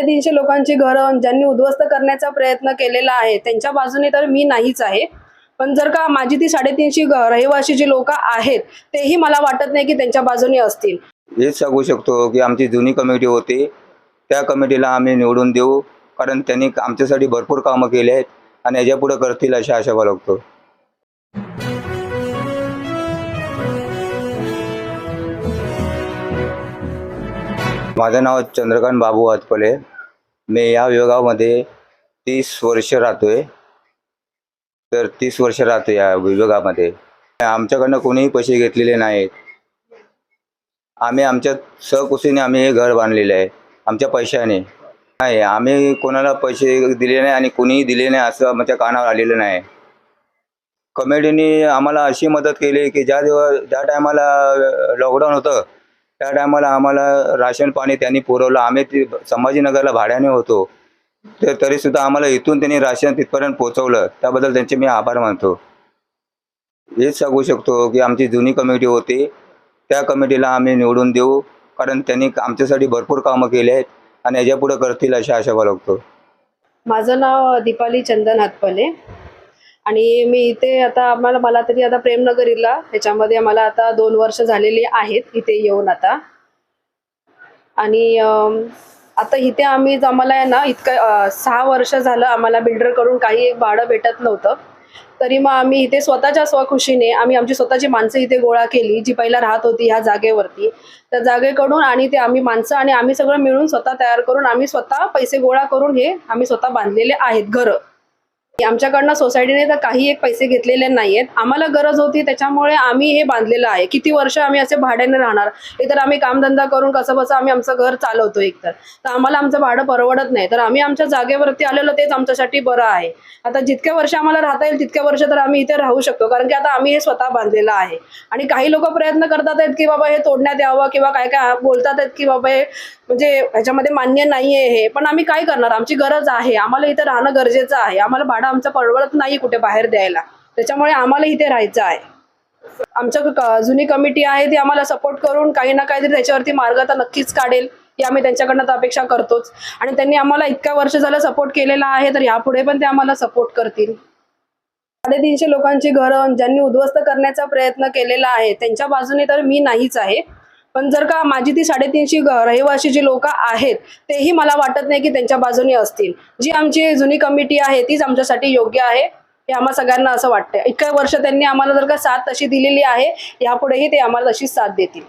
साडेतीनशे लोकांची घरं ज्यांनी उद्ध्वस्त करण्याचा प्रयत्न केलेला आहे त्यांच्या बाजूने तर मी नाहीच आहे. पण जर का माझी ती साडेतीनशे रहिवासी रहिवाशी जी लोक आहेत तेही मला वाटत नाही की त्यांच्या बाजूने असतील. हेच सांगू शकतो की आमची जुनी कमिटी होती त्या कमिटीला आम्ही निवडून देऊ कारण त्यांनी आमच्यासाठी भरपूर कामं केली आहेत आणि याच्यापुढे करतील अशा आशा बाळगतो माझं नाव चंद्रकांत बाबू हातपले मी या विभागामध्ये तीस वर्ष राहतोय. तर तीस वर्ष राहतो या विभागामध्ये. आमच्याकडनं कोणीही पैसे घेतलेले नाहीत. आम्ही आमच्या सहकुशीने आम्ही हे घर बांधलेलं आहे आमच्या पैशाने. नाही आम्ही कोणाला पैसे दिले नाही आणि कोणीही दिले नाही असं आमच्या कानावर आलेलं नाही. कमेडीने आम्हाला अशी मदत केली की ज्या दिवस ज्या टायमाला लॉकडाऊन होतं त्या टायमाला आम्हाला राशन पाणी त्यांनी पुरवलं. आम्ही ते संभाजीनगरला भाड्याने होतो. तर तरीसुद्धा आम्हाला इथून त्यांनी राशन तिथपर्यंत पोहोचवलं त्याबद्दल त्यांचे मी आभार मानतो. हेच सांगू शकतो की आमची जुनी कमिटी होती. त्या कमिटीला आम्ही निवडून देऊ. कारण त्यांनी आमच्यासाठी भरपूर कामं केली आहेत आणि याच्यापुढे करतील अशा आशा बाळगतो. माझं नाव दीपाली चंदन हातपले. आणि मी इथे आता आम्हाला मला तरी आता प्रेमनगरीला ह्याच्यामध्ये मला आता दोन वर्ष झालेली आहेत इथे येऊन आता. आणि आता इथे आम्ही आम्हाला आहे ना इतकं सहा वर्ष झालं आम्हाला बिल्डरकडून काही भाडं भेटत नव्हतं. तरी मग आम्ही इथे स्वतःच्या स्वखुशीने आम्ही आमची स्वतःची माणसं इथे गोळा केली जी पहिला राहत होती ह्या जागेवरती. त्या जागेकडून आणि ते आम्ही माणसं आणि आम्ही सगळं मिळून स्वतः तयार करून आम्ही स्वतः पैसे गोळा करून हे आम्ही स्वतः बांधलेले आहेत घरं. आमच्याकडनं सोसायटीने तर काही एक पैसे घेतलेले नाहीयेत. आम्हाला गरज होती त्याच्यामुळे आम्ही हे बांधलेलं आहे. किती वर्ष आम्ही असे भाड्याने राहणार? इतर आम्ही कामधंदा करून कसं बसं आम्ही आमचं घर चालवतो एकतर. तर आम्हाला आमचं भाडं परवडत नाही. तर आम्ही आमच्या जागेवरती आलेलो तेच आमच्यासाठी बरं आहे. आता जितक्या वर्ष आम्हाला राहता येईल तितक्या वर्ष तर आम्ही इथे राहू शकतो. कारण की आता आम्ही हे स्वतः बांधलेलं आहे. आणि काही लोक प्रयत्न करतात आहेत की बाबा हे तोडण्यात यावं किंवा काय काय बोलतात आहेत की बाबा हे म्हणजे ह्याच्यामध्ये मान्य नाही आहे हे. पण आम्ही काय करणार? आमची गरज आहे. आम्हाला इथे राहणं गरजेचं आहे. आम्हाला भाडं आमचं परवडत नाही कुठे बाहेर द्यायला. त्याच्यामुळे आम्हाला इथे राहायचं आहे. आमच्या जुनी कमिटी आहे ती आम्हाला सपोर्ट करून काही ना काहीतरी त्याच्यावरती मार्ग तर नक्कीच काढेल. ही आम्ही त्यांच्याकडनं तर अपेक्षा करतोच. आणि त्यांनी आम्हाला इतक्या वर्ष झालं सपोर्ट केलेला आहे तर यापुढे पण ते आम्हाला सपोर्ट करतील. साडेतीनशे लोकांची घरं ज्यांनी उद्ध्वस्त करण्याचा प्रयत्न केलेला आहे त्यांच्या बाजूने तर मी नाहीच आहे. पण जर का माझी ती साडेतीनशे घ- रहिवाशी जी लोक आहेत तेही मला वाटत नाही की त्यांच्या बाजूने असतील. जी आमची जुनी कमिटी आहे तीच आमच्यासाठी योग्य आहे हे आम्हा सगळ्यांना असं वाटतं इतक्या वर्ष त्यांनी आम्हाला जर का साथ तशी दिलेली आहे यापुढेही ते आम्हाला तशीच साथ देतील.